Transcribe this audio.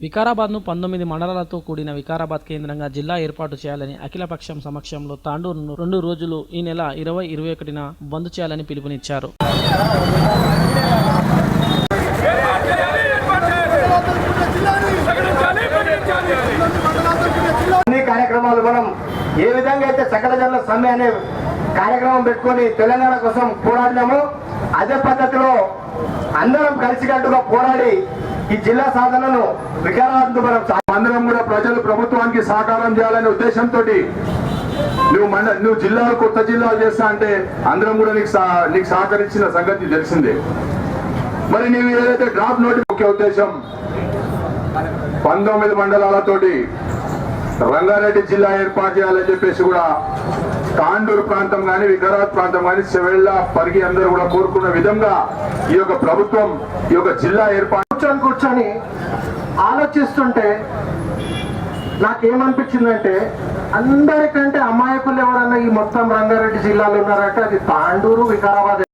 వికారాబాద్ను పంతొమ్మిది మండలాలతో కూడిన వికారాబాద్ కేంద్రంగా జిల్లా ఏర్పాటు చేయాలని అఖిలపక్షం సమక్షంలో తాండూరును రెండు రోజులు ఈ నెల ఇరవై ఇరవై ఒకటిన బంద్ చేయాలని పిలుపునిచ్చారు. కార్యక్రమాలు మనం ఏ విధంగా అయితే సకల జనుల సమ్మె అనే కార్యక్రమం పెట్టుకొని తెలంగాణ కోసం పోరాడినామో అదే పద్ధతిలో అందరం కలిసికట్టుగా పోరాడి ఈ జిల్లా సాధనను వికారాబాద్ మనం అందరం కూడా ప్రజలు ప్రభుత్వానికి సహకారం చేయాలనే ఉద్దేశంతో నువ్వు మండ నువ్వు జిల్లా కొత్త జిల్లా చేస్తా అంటే అందరం కూడా నీకు నీకు సహకరించిన సంగతి తెలిసిందే. మరి నీవు ఏదైతే డ్రాప్ నోటి ముఖ్య ఉద్దేశం పంతొమ్మిది మండలాలతోటి రంగారెడ్డి జిల్లా ఏర్పాటు చేయాలని చెప్పేసి కూడా తాండూరు ప్రాంతం కానీ వికారాబాద్ ప్రాంతం కానీ చెవెళ్ళ పరిగి అందరూ కూడా కోరుకున్న విధంగా ఈ యొక్క ప్రభుత్వం ఈ యొక్క జిల్లా ఏర్పాటు కూర్చొని కూర్చొని ఆలోచిస్తుంటే నాకేమనిపించిందంటే అందరికంటే అమాయకులు ఎవరన్నా ఈ మొత్తం రంగారెడ్డి జిల్లాలో ఉన్నారంటే అది తాండూరు వికారాబాద్